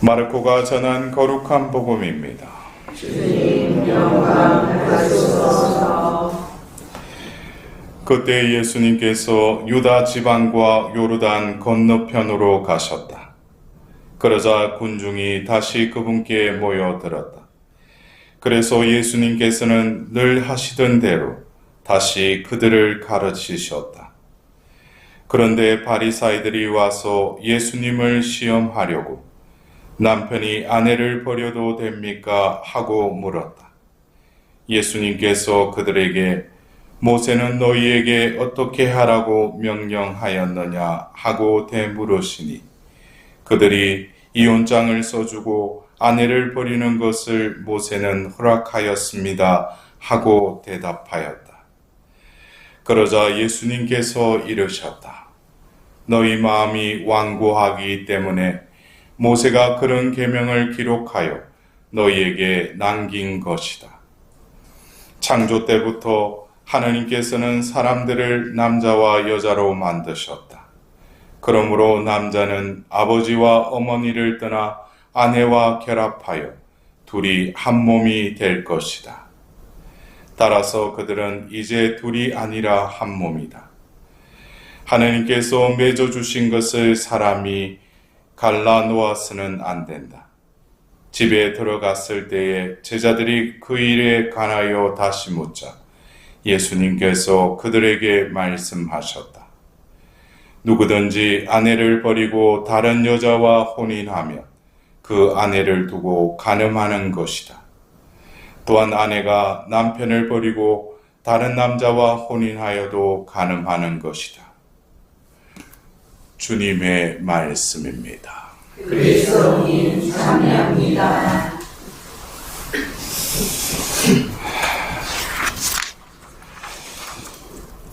마르코가 전한 거룩한 복음입니다. 그때 예수님께서 유다 지방과 요르단 건너편으로 가셨다. 그러자 군중이 다시 그분께 모여들었다. 그래서 예수님께서는 늘 하시던 대로 다시 그들을 가르치셨다. 그런데 바리사이들이 와서 예수님을 시험하려고 남편이 아내를 버려도 됩니까? 하고 물었다. 예수님께서 그들에게 모세는 너희에게 어떻게 하라고 명령하였느냐 하고 되물으시니 그들이 이혼장을 써주고 아내를 버리는 것을 모세는 허락하였습니다 하고 대답하였다. 그러자 예수님께서 이르셨다. 너희 마음이 완고하기 때문에 모세가 그런 계명을 기록하여 너희에게 남긴 것이다. 창조 때부터 하나님께서는 사람들을 남자와 여자로 만드셨다. 그러므로 남자는 아버지와 어머니를 떠나 아내와 결합하여 둘이 한 몸이 될 것이다. 따라서 그들은 이제 둘이 아니라 한 몸이다. 하나님께서 맺어주신 것을 사람이 갈라 놓아서는 안 된다. 집에 들어갔을 때에 제자들이 그 일에 관하여 다시 묻자 예수님께서 그들에게 말씀하셨다. 누구든지 아내를 버리고 다른 여자와 혼인하면 그 아내를 두고 간음하는 것이다. 또한 아내가 남편을 버리고 다른 남자와 혼인하여도 간음하는 것이다. 주님의 말씀입니다. 그리스도님 참여합니다.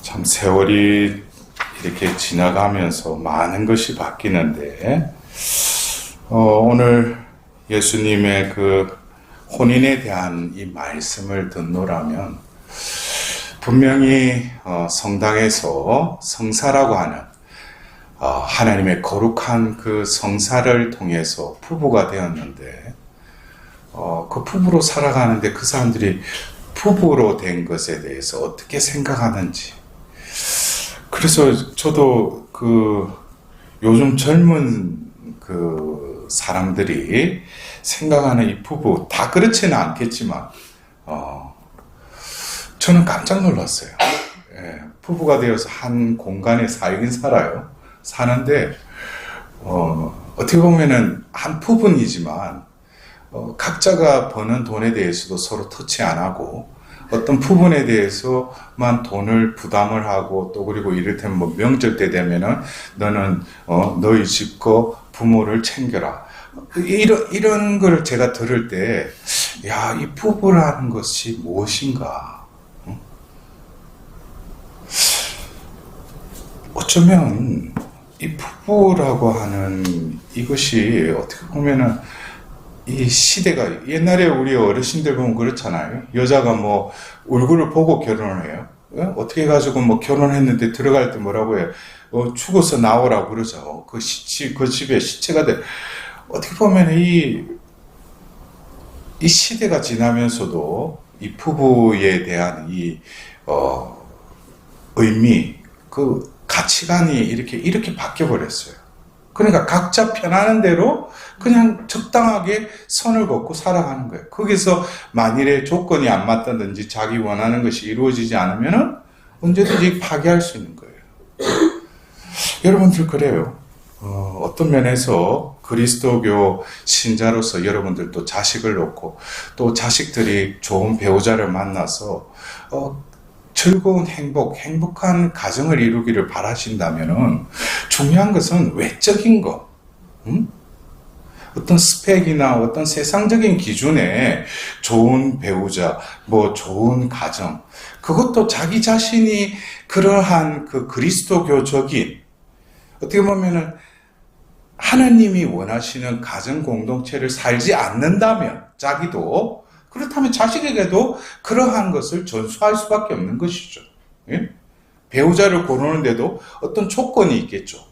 참 세월이 이렇게 지나가면서 많은 것이 바뀌는데 어, 오늘 예수님의 그 혼인에 대한 이 말씀을 듣노라면 분명히 어, 성당에서 성사라고 하는 어, 하나님의 거룩한 그 성사를 통해서 부부가 되었는데 어, 그 부부로 살아가는데 그 사람들이 부부로 된 것에 대해서 어떻게 생각하는지 그래서 저도 그 요즘 젊은 그 사람들이 생각하는 이 부부 다 그렇지는 않겠지만 어 저는 깜짝 놀랐어요. 예, 부부가 되어서 한 공간에 살긴 살아요. 사는데 어 어떻게 보면은 한 부분이지만 어, 각자가 버는 돈에 대해서도 서로 터치 안 하고 어떤 부분에 대해서만 돈을 부담을 하고 또 그리고 이를테면 뭐 명절 때 되면은 너는 어 너희 집거 부모를 챙겨라 이런 이런 걸 제가 들을 때 야 이 부부라는 것이 무엇인가 어? 어쩌면 이 부부라고 하는 이것이 어떻게 보면은 이 시대가 옛날에 우리 어르신들 보면 그렇잖아요. 여자가 뭐 얼굴을 보고 결혼을 해요. 어? 어떻게 해가지고 뭐 결혼했는데 들어갈 때 뭐라고 해요? 어, 죽어서 나오라고 그러죠. 그 시, 그 집에 시체가 돼. 어떻게 보면 이, 이 시대가 지나면서도 이 부부에 대한 이, 어, 의미, 그 가치관이 이렇게, 이렇게 바뀌어 버렸어요. 그러니까 각자 편하는 대로 그냥 적당하게 선을 걷고 살아가는 거예요. 거기서 만일에 조건이 안 맞다든지 자기 원하는 것이 이루어지지 않으면 언제든지 파괴할 수 있는 거예요. 여러분들 그래요. 어, 떤 면에서 그리스도교 신자로서 여러분들도 자식을 놓고 또 자식들이 좋은 배우자를 만나서 어, 즐거운 행복, 행복한 가정을 이루기를 바라신다면은 중요한 것은 외적인 것, 음? 어떤 스펙이나 어떤 세상적인 기준에 좋은 배우자, 뭐 좋은 가정, 그것도 자기 자신이 그러한 그 그리스도교적인 어떻게 보면은 하나님이 원하시는 가정 공동체를 살지 않는다면 자기도 그렇다면 자식에게도 그러한 것을 전수할 수밖에 없는 것이죠. 예? 배우자를 고르는데도 어떤 조건이 있겠죠.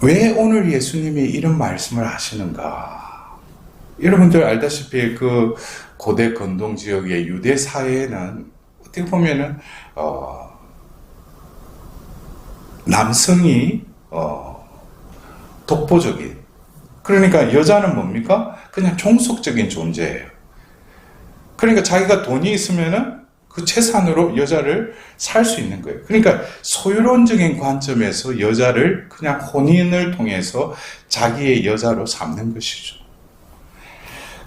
왜 오늘 예수님이 이런 말씀을 하시는가? 여러분들 알다시피 그 고대 건동 지역의 유대 사회에는 어떻게 보면은 어, 남성이 어, 독보적인 그러니까 여자는 뭡니까? 그냥 종속적인 존재예요. 그러니까 자기가 돈이 있으면은 그 재산으로 여자를 살 수 있는 거예요. 그러니까 소유론적인 관점에서 여자를 그냥 혼인을 통해서 자기의 여자로 삼는 것이죠.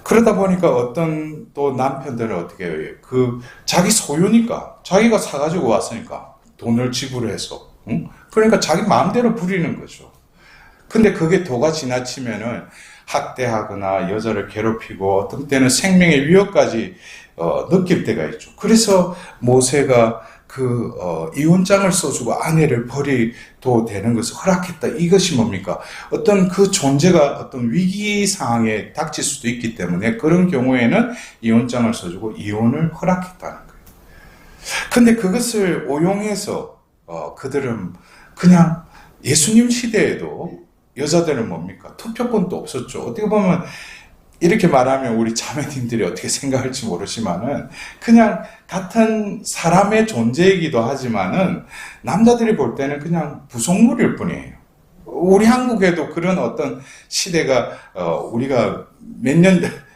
그러다 보니까 어떤 또 남편들은 어떻게 해요? 그 자기 소유니까 자기가 사가지고 왔으니까 돈을 지불해서 응? 그러니까 자기 마음대로 부리는 거죠. 근데 그게 도가 지나치면은 학대하거나 여자를 괴롭히고 어떤 때는 생명의 위협까지 어, 느낄 때가 있죠. 그래서 모세가 그 어, 이혼장을 써주고 아내를 버리도 되는 것을 허락했다. 이것이 뭡니까? 어떤 그 존재가 어떤 위기 상황에 닥칠 수도 있기 때문에 그런 경우에는 이혼장을 써주고 이혼을 허락했다는 거예요. 근데 그것을 오용해서 어, 그들은 그냥 예수님 시대에도 여자들은 뭡니까? 투표권도 없었죠. 어떻게 보면 이렇게 말하면 우리 자매님들이 어떻게 생각할지 모르지만은 그냥 같은 사람의 존재이기도 하지만은 남자들이 볼 때는 그냥 부속물일 뿐이에요. 우리 한국에도 그런 어떤 시대가 어, 우리가 몇 년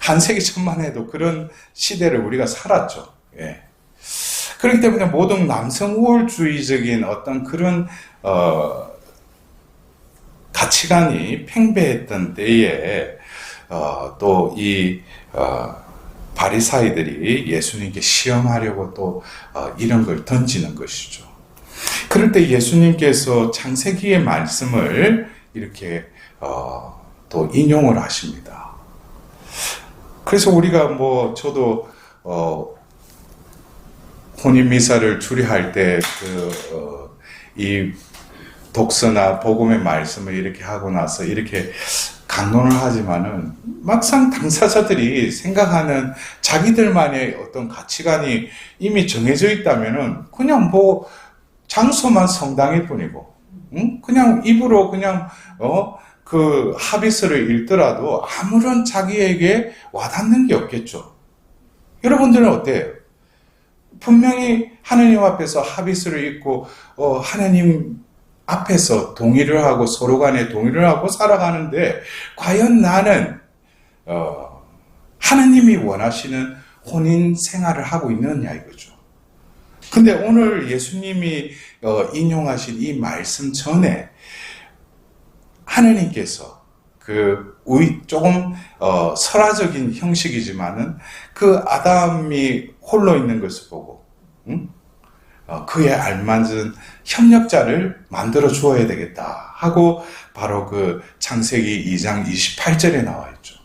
한 세기 천만 해도 그런 시대를 우리가 살았죠. 예. 그렇기 때문에 모든 남성 우월주의적인 어떤 그런 어, 가치관이 팽배했던 때에 어, 또이 어, 바리사이들이 예수님께 시험하려고 또 어, 이런 걸 던지는 것이죠. 그럴 때 예수님께서 창세기의 말씀을 이렇게 어, 또 인용을 하십니다. 그래서 우리가 뭐 저도 어, 혼인 미사를 주례할 때그 어, 이 독서나 복음의 말씀을 이렇게 하고 나서 이렇게 강론을 하지만은 막상 당사자들이 생각하는 자기들만의 어떤 가치관이 이미 정해져 있다면은 그냥 뭐 장소만 성당일 뿐이고, 응? 그냥 입으로 그냥 어 그 합의서를 읽더라도 아무런 자기에게 와닿는 게 없겠죠. 여러분들은 어때요? 분명히 하느님 앞에서 합의서를 읽고 어, 하느님 앞에서 동의를 하고 서로 간에 동의를 하고 살아가는데 과연 나는 어, 하느님이 원하시는 혼인 생활을 하고 있느냐 이거죠. 근데 오늘 예수님이 어, 인용하신 이 말씀 전에 하느님께서 그 우리 조금 어, 설화적인 형식이지만은 그 아담이 홀로 있는 것을 보고 응? 어, 그에 알맞은 협력자를 만들어 주어야 되겠다 하고 바로 그 창세기 2장 28절에 나와 있죠.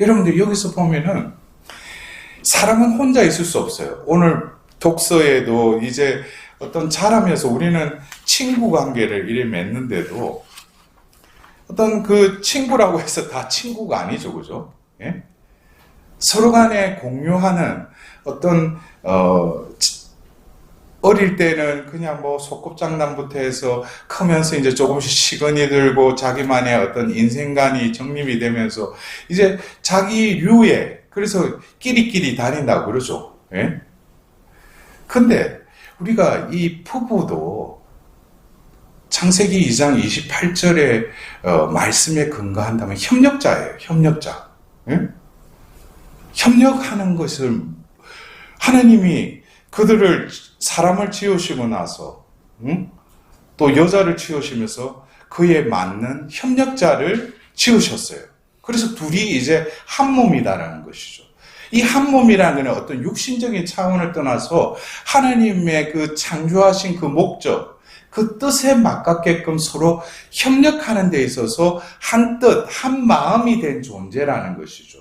여러분들 여기서 보면은 사람은 혼자 있을 수 없어요. 오늘 독서에도 이제 어떤 자라면서 우리는 친구 관계를 이래 맺는데도 어떤 그 친구라고 해서 다 친구가 아니죠, 그죠? 예? 서로 간에 공유하는 어떤 어, 어릴 때는 그냥 뭐 소꿉장난부터 해서 크면서 이제 조금씩 시건이 들고 자기만의 어떤 인생관이 정립이 되면서 이제 자기 류에 그래서 끼리끼리 다닌다고 그러죠. 예? 근데 우리가 이 부부도 창세기 2장 28절의 어, 말씀에 근거한다면 협력자예요. 협력자. 예? 협력하는 것을 하나님이 그들을 사람을 지으시고 나서 응? 또 여자를 지으시면서 그에 맞는 협력자를 지으셨어요. 그래서 둘이 이제 한 몸이다라는 것이죠. 이 한 몸이라는 어떤 육신적인 차원을 떠나서 하나님의 그 창조하신 그 목적, 그 뜻에 맞게끔 서로 협력하는 데 있어서 한 뜻, 한 마음이 된 존재라는 것이죠.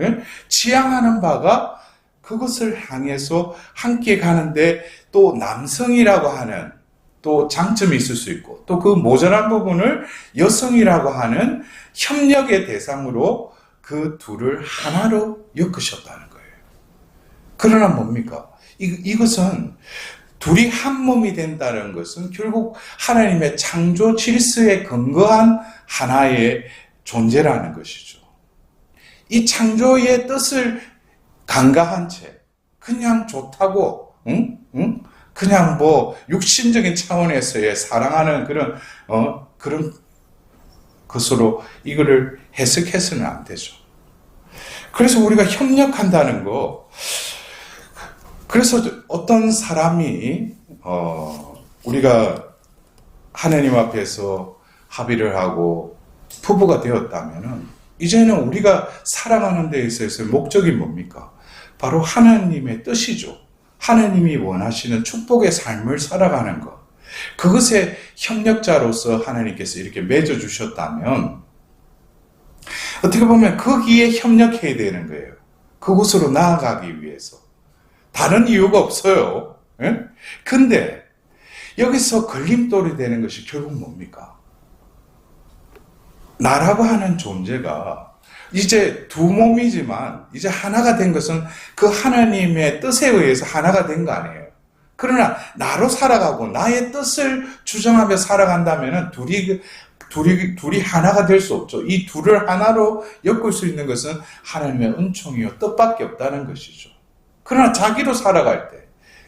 예? 지향하는 바가 그것을 향해서 함께 가는데 또 남성이라고 하는 또 장점이 있을 수 있고 또 그 모자란 부분을 여성이라고 하는 협력의 대상으로 그 둘을 하나로 엮으셨다는 거예요. 그러나 뭡니까? 이, 이것은 둘이 한 몸이 된다는 것은 결국 하나님의 창조 질서에 근거한 하나의 존재라는 것이죠. 이 창조의 뜻을 간과한 채 그냥 좋다고 응? 응? 그냥 뭐 육신적인 차원에서의 사랑하는 그런 어 그런 것으로 이거를 해석해서는 안 되죠. 그래서 우리가 협력한다는 거 그래서 어떤 사람이 어 우리가 하나님 앞에서 합의를 하고 부부가 되었다면은 이제는 우리가 살아가는 데 있어서의 목적이 뭡니까? 바로 하나님의 뜻이죠. 하나님이 원하시는 축복의 삶을 살아가는 것. 그것에 협력자로서 하나님께서 이렇게 맺어주셨다면, 어떻게 보면 거기에 협력해야 되는 거예요. 그곳으로 나아가기 위해서. 다른 이유가 없어요. 예? 근데, 여기서 걸림돌이 되는 것이 결국 뭡니까? 나라고 하는 존재가 이제 두 몸이지만 이제 하나가 된 것은 그 하나님의 뜻에 의해서 하나가 된 거 아니에요. 그러나 나로 살아가고 나의 뜻을 주장하며 살아간다면 둘이 둘이 둘이 하나가 될 수 없죠. 이 둘을 하나로 엮을 수 있는 것은 하나님의 은총이요 뜻밖에 없다는 것이죠. 그러나 자기로 살아갈 때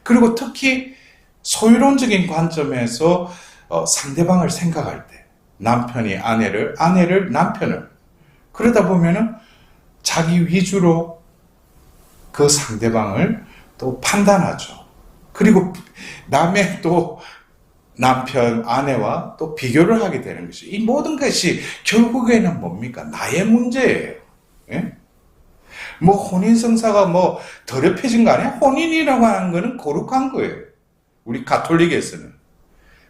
그리고 특히 소유론적인 관점에서 어, 상대방을 생각할 때 남편이 아내를 아내를 남편을 그러다 보면은 자기 위주로 그 상대방을 또 판단하죠. 그리고 남의 또 남편, 아내와 또 비교를 하게 되는 것이 이 모든 것이 결국에는 뭡니까? 나의 문제예요. 예? 뭐 혼인 성사가 뭐 더럽혀진 거 아니야? 혼인이라고 하는 거는 거룩한 거예요. 우리 가톨릭에서는.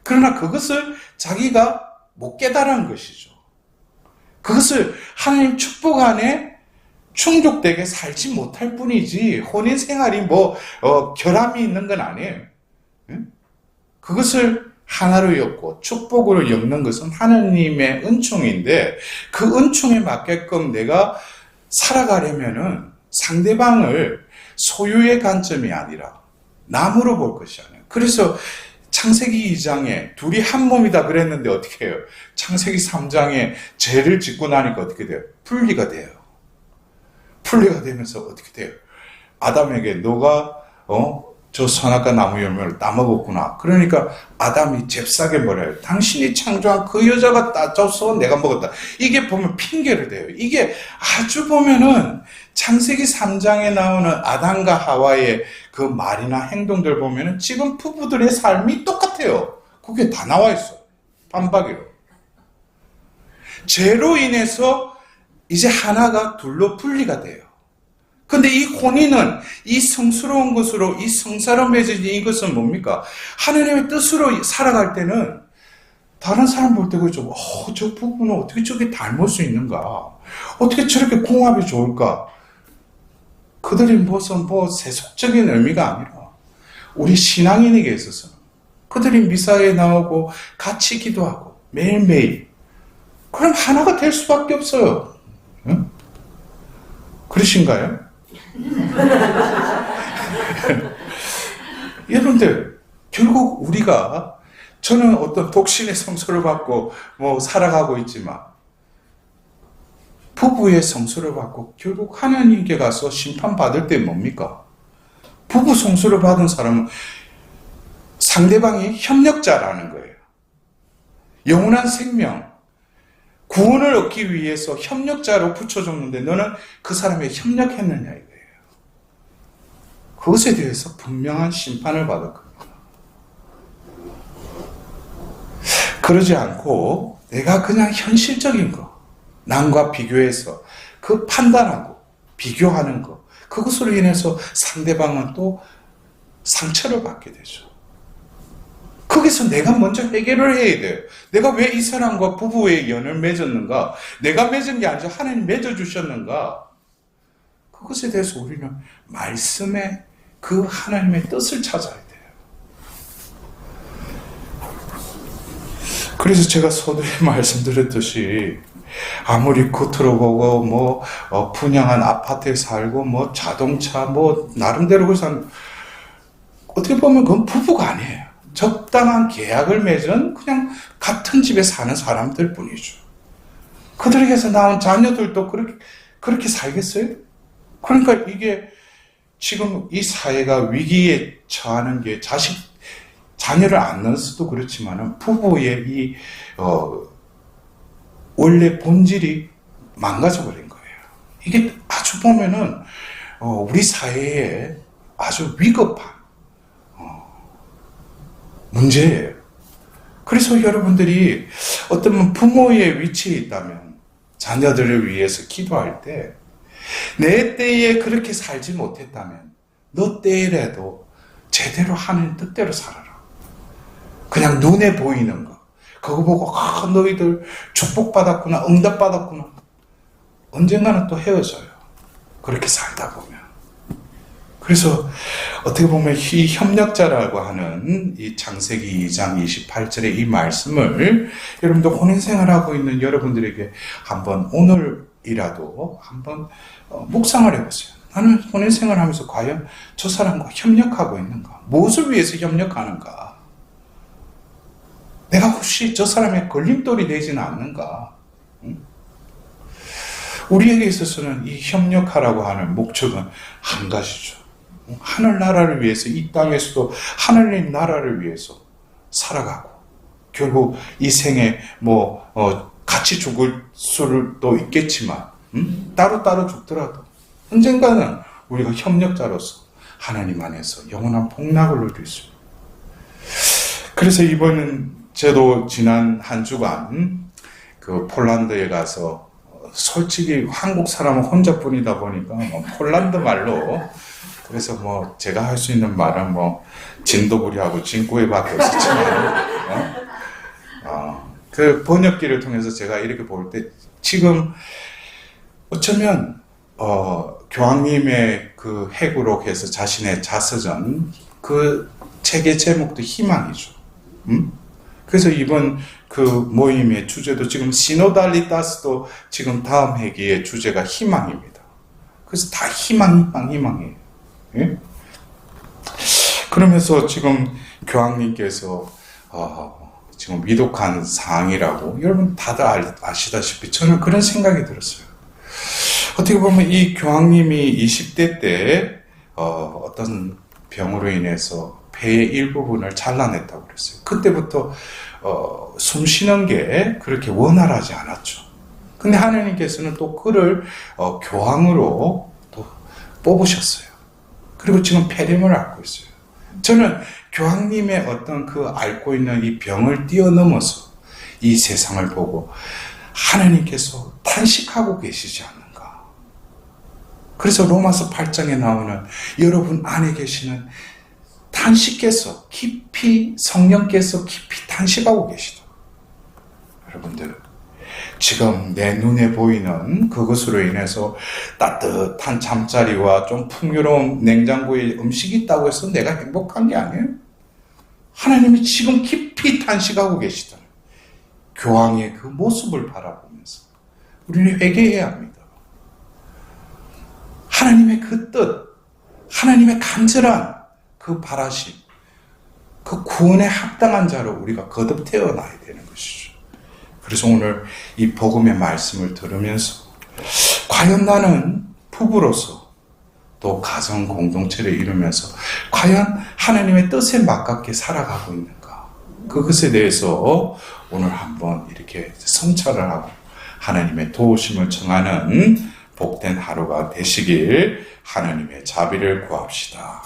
그러나 그것을 자기가 못 깨달은 것이죠. 그것을 하나님 축복 안에 충족되게 살지 못할 뿐이지 혼인 생활이 뭐 어, 결함이 있는 건 아니에요. 응? 그것을 하나로 엮고 축복으로 엮는 것은 하나님의 은총인데 그 은총에 맞게끔 내가 살아가려면은 상대방을 소유의 관점이 아니라 남으로 볼 것이 아니에요. 그래서 창세기 2장에 둘이 한 몸이다 그랬는데 어떻게 해요? 창세기 3장에 죄를 짓고 나니까 어떻게 돼요? 분리가 돼요. 분리가 되면서 어떻게 돼요? 아담에게 너가 어? 저 선악과 나무 열매를 따먹었구나. 그러니까 아담이 잽싸게 뭐래요? 당신이 창조한 그 여자가 따져서 내가 먹었다. 이게 보면 핑계를 대요. 이게 아주 보면은 창세기 3장에 나오는 아담과 하와의 그 말이나 행동들 보면은 지금 부부들의 삶이 똑같아요. 그게 다 나와 있어. 반박이로. 죄로 인해서 이제 하나가 둘로 분리가 돼요. 근데 이 혼인은 이 성스러운 것으로 이 성사로 맺어진 이것은 뭡니까? 하나님의 뜻으로 살아갈 때는 다른 사람 볼 때 그죠? 어, 저 부부는 어떻게 저게 닮을 수 있는가? 어떻게 저렇게 궁합이 좋을까? 그들이 무슨 뭐 세속적인 의미가 아니라 우리 신앙인에게 있어서 그들이 미사에 나오고 같이 기도하고 매일매일 그럼 하나가 될 수밖에 없어요. 응? 그러신가요? 여러분들 결국 우리가 저는 어떤 독신의 성소를 받고 뭐 살아가고 있지만 부부의 성소를 받고 결국 하나님께 가서 심판받을 때 뭡니까? 부부 성소를 받은 사람은 상대방이 협력자라는 거예요. 영원한 생명, 구원을 얻기 위해서 협력자로 붙여줬는데 너는 그 사람에 협력했느냐. 그것에 대해서 분명한 심판을 받을 겁니다. 그러지 않고 내가 그냥 현실적인 거, 남과 비교해서 그 판단하고 비교하는 거, 그것으로 인해서 상대방은 또 상처를 받게 되죠. 거기서 내가 먼저 해결을 해야 돼요. 내가 왜 이 사람과 부부의 연을 맺었는가? 내가 맺은 게 아니라 하나님 맺어주셨는가? 그것에 대해서 우리는 말씀에 그 하나님의 뜻을 찾아야 돼요. 그래서 제가 서두에 말씀드렸듯이 아무리 겉으로 보고 뭐 어, 분양한 아파트에 살고 뭐 자동차 뭐 나름대로 그산 어떻게 보면 그건 부부가 아니에요. 적당한 계약을 맺은 그냥 같은 집에 사는 사람들 뿐이죠. 그들에게서 나온 자녀들도 그렇게, 그렇게 살겠어요? 그러니까 이게 지금 이 사회가 위기에 처하는 게 자식, 자녀를 안 낳아서도 그렇지만은 부부의 이, 어, 원래 본질이 망가져 버린 거예요. 이게 아주 보면은, 어, 우리 사회에 아주 위급한, 어, 문제예요. 그래서 여러분들이 어떤 부모의 위치에 있다면 자녀들을 위해서 기도할 때 내 때에 그렇게 살지 못했다면 너 때라도 제대로 하는 뜻대로 살아라. 그냥 눈에 보이는 거. 그거 보고 아, 너희들 축복받았구나, 응답받았구나. 언젠가는 또 헤어져요. 그렇게 살다 보면. 그래서 어떻게 보면 이 협력자라고 하는 이 창세기 2장 28절의 이 말씀을 여러분들 혼인생활 하고 있는 여러분들에게 한번 오늘 이라도 한번 어, 묵상을 해보세요. 나는 혼인생활 하면서 과연 저 사람과 협력하고 있는가? 무엇을 위해서 협력하는가? 내가 혹시 저 사람의 걸림돌이 되지는 않는가? 응? 우리에게 있어서는 이 협력하라고 하는 목적은 한 가지죠. 하늘나라를 위해서 이 땅에서도 하늘님 나라를 위해서 살아가고 결국 이 생에 뭐 어, 같이 죽을 수도 있겠지만 음? 따로따로 죽더라도 언젠가는 우리가 협력자로서 하나님 안에서 영원한 복락을 누릴 수 있습니다. 그래서 이번은 저도 지난 한 주간 그 폴란드에 가서 어, 솔직히 한국 사람은 혼자뿐이다 보니까 뭐 폴란드 말로 그래서 뭐 제가 할 수 있는 말은 뭐 진도구리하고 진구이밖에 없었지만 어? 어, 그 번역기를 통해서 제가 이렇게 볼 때 지금 어쩌면 어, 교황님의 그 해구록에서 자신의 자서전 그 책의 제목도 희망이죠. 음? 그래서 이번 그 모임의 주제도 지금 시노달리타스도 지금 다음 회기의 주제가 희망입니다. 그래서 다 희망, 희망, 희망이에요. 예? 그러면서 지금 교황님께서 어, 지금 위독한 상황이라고 여러분 다들 알- 아시다시피 저는 그런 생각이 들었어요. 어떻게 보면 이 교황님이 20대 때 어, 어떤 병으로 인해서 폐의 일부분을 잘라냈다고 그랬어요. 그때부터 어, 숨 쉬는 게 그렇게 원활하지 않았죠. 근데 하나님께서는 또 그를 어, 교황으로 또 뽑으셨어요. 그리고 지금 폐렴을 앓고 있어요. 저는 교황님의 어떤 그 앓고 있는 이 병을 뛰어넘어서 이 세상을 보고 하나님께서 탄식하고 계시지 않는가. 그래서 로마서 8장에 나오는 여러분 안에 계시는 탄식께서 깊이 성령께서 깊이 탄식하고 계시다. 여러분들 지금 내 눈에 보이는 그것으로 인해서 따뜻한 잠자리와 좀 풍요로운 냉장고에 음식이 있다고 해서 내가 행복한 게 아니에요. 하나님이 지금 깊이 탄식하고 계시다. 교황의 그 모습을 바라보면서 우리는 회개해야 합니다. 하나님의 그 뜻, 하나님의 간절한 그 바라심, 그 구원에 합당한 자로 우리가 거듭 태어나야 되는 것이죠. 그래서 오늘 이 복음의 말씀을 들으면서 과연 나는 부부로서 또 가정 공동체를 이루면서 과연 하나님의 뜻에 맞게 살아가고 있는가? 그것에 대해서 오늘 한번 이렇게 성찰을 하고 하나님의 도우심을 청하는 복된 하루가 되시길 하나님의 자비를 구합시다.